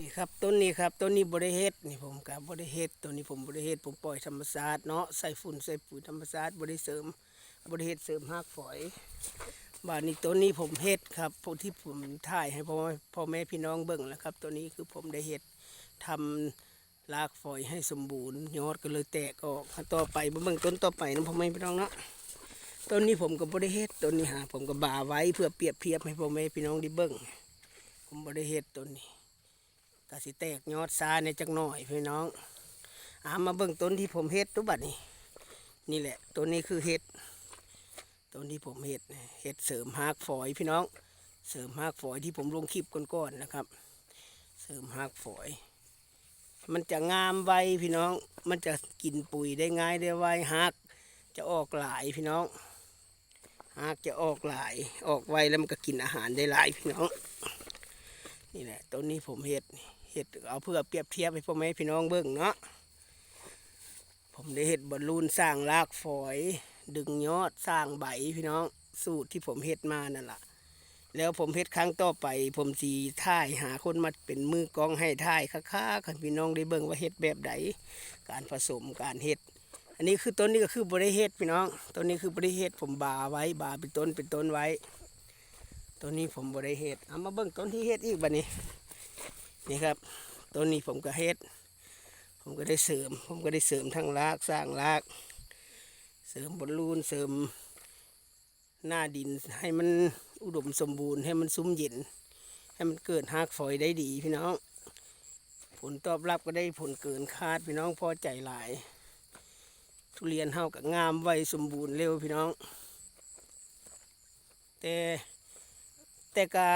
นี่ครับต้นนี้ครับต้นนี้บริเฮ็ดนี่ผมกับบริเฮ็ดต้นนี้ผมบริเฮ็ดผมปล่อยธรรมชาติเนาะใส่ฝุ่นใส่ปุ๋ยธรรมชาติบริเสริมบริเฮ็ดเสริมหากฝอยบ้านนี้ต้นนี้ผมเฮ็ดครับพวกที่ผมถ่ายให้พ่อพ่อแม่พี่น้องเบิ่งแล้วครับตัวนี้คือผมได้เฮ็ดทำรากฝอยให้สมบูรณ์ยอดก็เลยแตกออกต่อไปเบิ่งต้นต่อไปนะพ่อแม่พี่น้องเนาะต้นนี้ผมก็บริเฮ็ดต้นนี้หาผมก็บ่าไว้เพื่อเปรียบเทียบให้พ่อแม่พี่น้องได้เบิ่งผมบริเฮ็ดต้นนี้ กสิแตกยอดซาในจักหน่อยพี่น้องอามาเบิ่งต้นที่ผมเฮ็ดตัวบัดนี้นี่แหละต้นนี้คือเฮ็ดต้นที่ผมเฮ็ดเฮ็ดเสริมหากฝอยพี่น้อง เสริมหากฝอยที่ผมลงคลิปก่อนๆนะครับ เสริมหากฝอย มันจะงามไวพี่น้อง มันจะกินปุ๋ยได้ง่ายได้ไวหากจะออกหลายพี่น้องหากจะออกหลายออกไวแล้วมันก็กินอาหารได้หลายพี่น้อง นี่แหละต้นนี้ผมเห็ดนี่ เห็ดเอาเพื่อเปรียบเทียบให้พ่อแม่พี่น้องเบิ่งเนาะผมได้เห็ดบอลลูนสร้างรากฝอย ดึงยอดสร้างใบพี่น้องสูตรที่ผมเห็ดมานั่นแหละแล้วผมเห็ดครั้งต่อไป ผมสีท่ายหาคนมาเป็นมือกองให้ท่ายค้าๆคันพี่น้องได้เบิ่งว่าเห็ดแบบใดการผสมการเห็ด อันนี้คือต้นนี้ก็คือบริเฮ็ดพี่น้องต้นนี้คือบริเฮ็ดผมบาไว้บาเป็นต้นเป็นต้นไว้ต้นนี้ผมบริเฮ็ดเอามาเบิ่งต้นที่เฮ็ดอีกบัดนี้ นี่ครับต้นนี้ผมก็เฮ็ด ผมก็ได้เสริม ผมก็ได้เสริมทั้งรากสร้างราก เสริมบอลลูนเสริมหน้าดินให้มันอุดมสมบูรณ์ให้มันซุ้มเย็น ให้มันเกิดหากฝอยได้ดีพี่น้อง ผลตอบรับก็ได้ผลเกินคาดพี่น้องพอใจหลาย ทุเรียนเฮากับงามไวสมบูรณ์เร็วพี่น้อง แต่แต่กา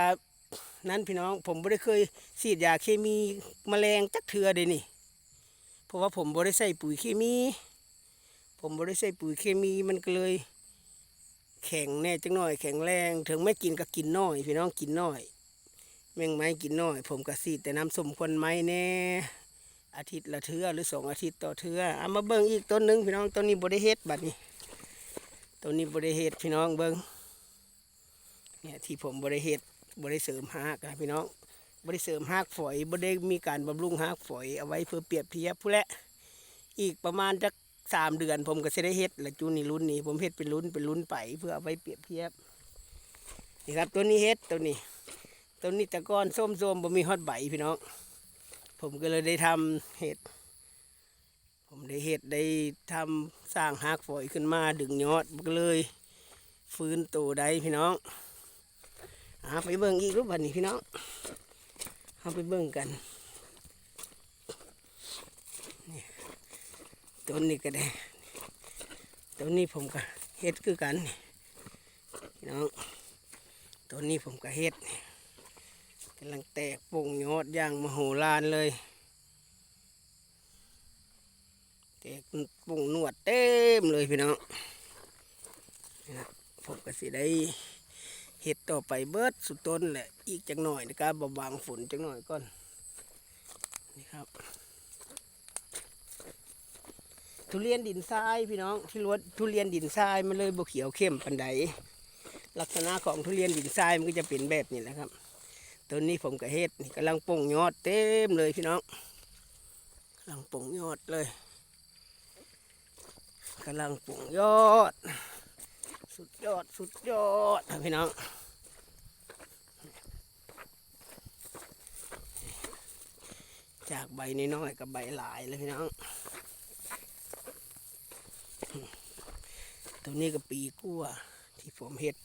นั้นพี่น้องผมไม่ได้เคยฉีดยาเคมีแมลงจักเถือเดยนี่ เพราะว่าผมไม่ได้ใส่ปุ๋ยเคมี ผมไม่ได้ใส่ปุ๋ยเคมีมันก็เลย แข็งแน่จังหน่อยแข็งแรง ถึงไม่กินก็กินน้อย พี่น้องกินน้อยแมงไม้กินน้อย ผมก็สีดแต่น้ำส้มควันไม้แน่อาทิตย์ละเทือหรือสองอาทิตย์ต่อเทือเอามาเบิ่งอีกต้นหนึ่งพี่น้องต้นนี้บริเฮ็ดบัดนี้ต้นนี้บริเฮ็ดพี่น้องเบิ่งเนี่ยที่ผมบริเฮ็ด บริเสริมหากนะพี่น้องบริเสริมหากฝอยบริมีการบำรุงหากฝอยเอาไว้เพื่อเปรียบเทียบผู้และ อีกประมาณจักสามเดือน ผมก็จะได้เฮ็ดละจูนี่รุ่นนี้ผมเฮ็ดเป็นรุ่นเป็นรุ่นไปเพื่อเอาไว้เปรียบเทียบนี่ครับตัวนี้เฮ็ดตัวนี้ตัวนี้ตะก้อนส้มๆบ่มีฮอดใบพี่น้องผมก็เลยได้ทำเห็ด ผมได้เห็ดได้ทำสร้างหากฝอยขึ้นมาดึงยอดก็เลย ฟื้นตัวได้พี่น้อง อาไปเบิ่งอีกรูปบันนี้พี่น้องเอาไปเบิ่งกันนี่ต้นนี้ก็ได้ต้นนี้ผมก็เห็ดคือกันพี่น้องต้นนี้ผมก็เห็ดกำลังแตกปุ่งยอดอย่างมโหฬารเลยแตกปุ่งหนวดเต็มเลยพี่น้องนะผมก็สิได้ เห็ดต่อไปเบิดสุดต้นแหละ อีกจังหน่อยนะครับบางฝนจังหน่อยก่อน นี่ครับ ทุเรียนดินทรายพี่น้องที่รวดทุเรียนดินทรายมันเลยบกเขียวเข้มปันใดลักษณะของทุเรียนดินทรายมันก็จะเป็นแบบนี้แหละครับต้นนี้ผมก็เฮ็ดนี่กำลังป่งยอดเต็มเลยพี่น้องกำลังป่งยอดเลยกำลังป่งยอด สุดยอดสุดยอดพี่น้องจากใบน้อยๆกับใบหลายเลยพี่น้อง ตัวนี้ก็ปีกั้วที่ผมเฮ็ด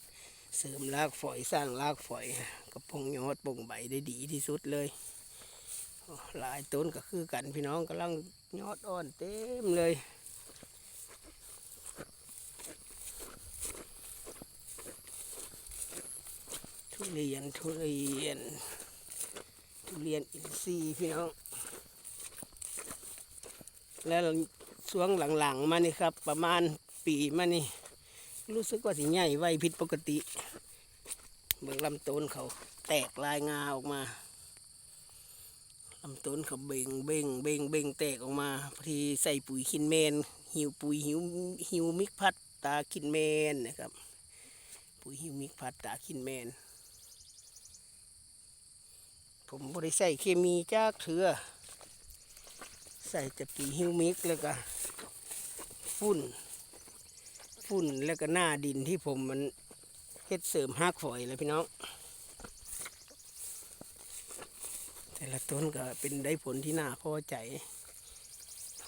เสริมรากฝอยสร้างรากฝอยกระพงยอดปงใบได้ดีที่สุดเลย หลายต้นก็คือกันพี่น้องกำลังยอดอ่อนเต็มเลย เรียนทุเรียน ทุเรียนอินทรีย์พี่น้อง แล้วช่วงหลังๆมานี่ครับ ประมาณปีมานี่ รู้สึกว่าสิใหญ่ไวผิดปกติ เบิ่งลำต้นเขาแตกลายงาออกมาลำต้นเขาเบ่งเบ่งเบ่งเบ่งแตกออกมาพอดีใส่ปุ๋ยคินเมน หิวปุ๋ยหิวหิวมิกพัดตาคินเมนนะครับ ปุ๋ยหิวมิกพัดตาคินเมน ผมบริใส่เคมีจากเถือใส่แต่ปีฮิวมิกแล้วก็ฝุ่นฝุ่นแล้วก็หน้าดินที่ผมมันเฮ็ดเสริมฮักฝอยเลยพี่น้อง แต่ละต้นก็เป็นได้ผลที่น่าพอใจ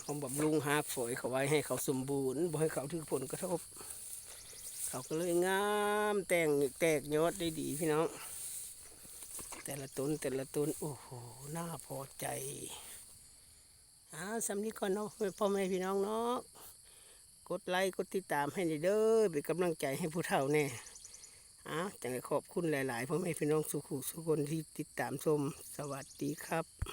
ผมบำรุงฮักฝอยเขาไว้ให้เขาสมบูรณ์บ่ให้เขาถึงผลกระทบ เขาก็เลยงามแต่งแตกยอดได้ดีพี่น้อง แต่ละต้นแต่ละต้นโอ้โหน่าพอใจอ้าวสำนี้ก่อนเนาะพ่อแม่พี่น้องเนาะกดไลค์กดติดตามให้เด้อเป็นกำลังใจให้ผู้เฒ่าแน่อ้าวจังไงขอบคุณหลาย ๆพ่อแม่พี่น้องสุขุสุคนที่ติดตามชมสวัสดีครับ